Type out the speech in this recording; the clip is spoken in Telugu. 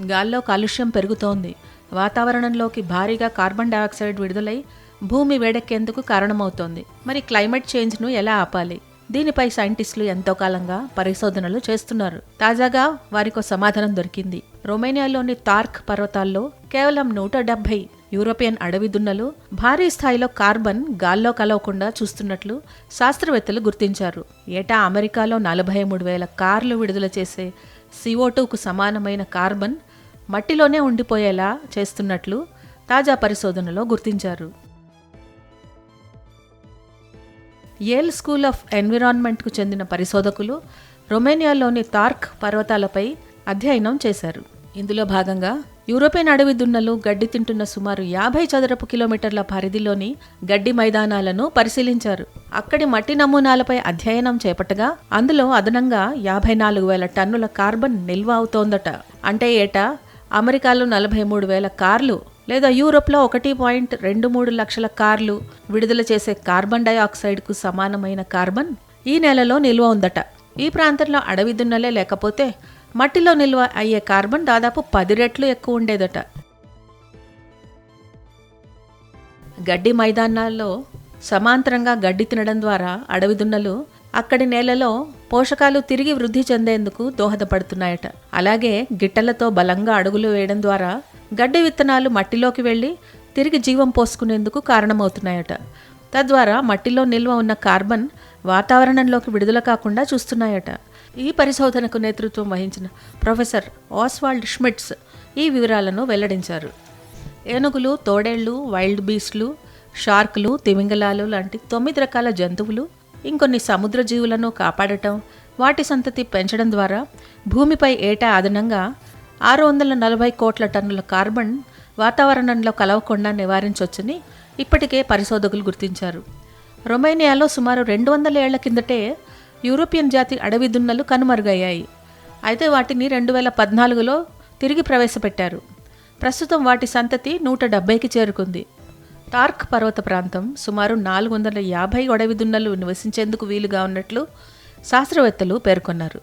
గాల్లో కాలుష్యం పెరుగుతోంది. వాతావరణంలోకి భారీగా కార్బన్ డయాక్సైడ్ విడుదలై భూమి వేడెక్కేందుకు కారణమవుతోంది. మరి క్లైమేట్ చేంజ్ను ఎలా ఆపాలి? దీనిపై సైంటిస్టులు ఎంతో కాలంగా పరిశోధనలు చేస్తున్నారు. తాజాగా వారికో సమాధానం దొరికింది. రొమేనియాలోని తార్క్ పర్వతాల్లో కేవలం నూట డెబ్బై యూరోపియన్ అడవి దున్నలు భారీ స్థాయిలో కార్బన్ గాల్లో కలవకుండా చూస్తున్నట్లు శాస్త్రవేత్తలు గుర్తించారు. ఏటా అమెరికాలో నలభై మూడు వేల కార్లు విడుదల చేసే సిఓటూకు సమానమైన కార్బన్ మట్టిలోనే ఉండిపోయేలా చేస్తున్నట్లు తాజా పరిశోధనలో గుర్తించారు. ఏల్ స్కూల్ ఆఫ్ ఎన్విరాన్మెంట్కు చెందిన పరిశోధకులు రొమేనియాలోని తార్క్ పర్వతాలపై అధ్యయనం చేశారు. ఇందులో భాగంగా యూరోపియన్ అడవి దున్నలు గడ్డి తింటున్న సుమారు యాభై చదరపు కిలోమీటర్ల పరిధిలోని గడ్డి మైదానాలను పరిశీలించారు. అక్కడి మట్టి నమూనాలపై అధ్యయనం చేపట్టగా అందులో అదనంగా యాభై నాలుగు వేల టన్నుల కార్బన్ నిల్వ అవుతోందట. అంటే ఏటా? అమెరికాలో నలభై మూడు వేల కార్లు లేదా యూరోప్లో ఒకటి పాయింట్ రెండు మూడు లక్షల కార్లు విడుదల చేసే కార్బన్ డైఆక్సైడ్కు సమానమైన కార్బన్ ఈ నెలలో నిల్వ ఉందట. ఈ ప్రాంతంలో అడవి దున్నలే లేకపోతే మట్టిలో నిల్వ అయ్యే కార్బన్ దాదాపు పది రెట్లు ఎక్కువ ఉండేదట. గడ్డి మైదానాల్లో సమాంతరంగా గడ్డి తినడం ద్వారా అడవి దున్నలు అక్కడి నేలలో పోషకాలు తిరిగి వృద్ధి చెందేందుకు దోహదపడుతున్నాయట. అలాగే గిట్టలతో బలంగా అడుగులు వేయడం ద్వారా గడ్డి విత్తనాలు మట్టిలోకి వెళ్ళి తిరిగి జీవం పోసుకునేందుకు కారణమవుతున్నాయట. తద్వారా మట్టిలో నిల్వ ఉన్న కార్బన్ వాతావరణంలోకి విడుదల కాకుండా చూస్తున్నాయట. ఈ పరిశోధనకు నేతృత్వం వహించిన ప్రొఫెసర్ ఆస్వాల్డ్ షిమిట్స్ ఈ వివరాలను వెల్లడించారు. ఏనుగులు తోడేళ్ళు వైల్డ్ బీస్ట్లు షార్కులు తిమింగలాలు లాంటి తొమ్మిది రకాల జంతువులు ఇంకొన్ని సముద్ర జీవులను కాపాడటం వాటి సంతతి పెంచడం ద్వారా భూమిపై ఏటా అదనంగా ఆరు వందల నలభై కోట్ల టన్నుల కార్బన్ వాతావరణంలో కలవకుండా నివారించవచ్చని ఇప్పటికే పరిశోధకులు గుర్తించారు. రొమేనియాలో సుమారు రెండు వందల ఏళ్ళ కిందటే యూరోపియన్ జాతి అడవి దున్నలు కనుమరుగయ్యాయి. అయితే వాటిని రెండు వేల పద్నాలుగులో తిరిగి ప్రవేశపెట్టారు. ప్రస్తుతం వాటి సంతతి నూట డెబ్బైకి చేరుకుంది. టార్క్ పర్వత ప్రాంతం సుమారు నాలుగు వందల యాభై అడవి దున్నలు నివసించేందుకు వీలుగా ఉన్నట్లు శాస్త్రవేత్తలు పేర్కొన్నారు.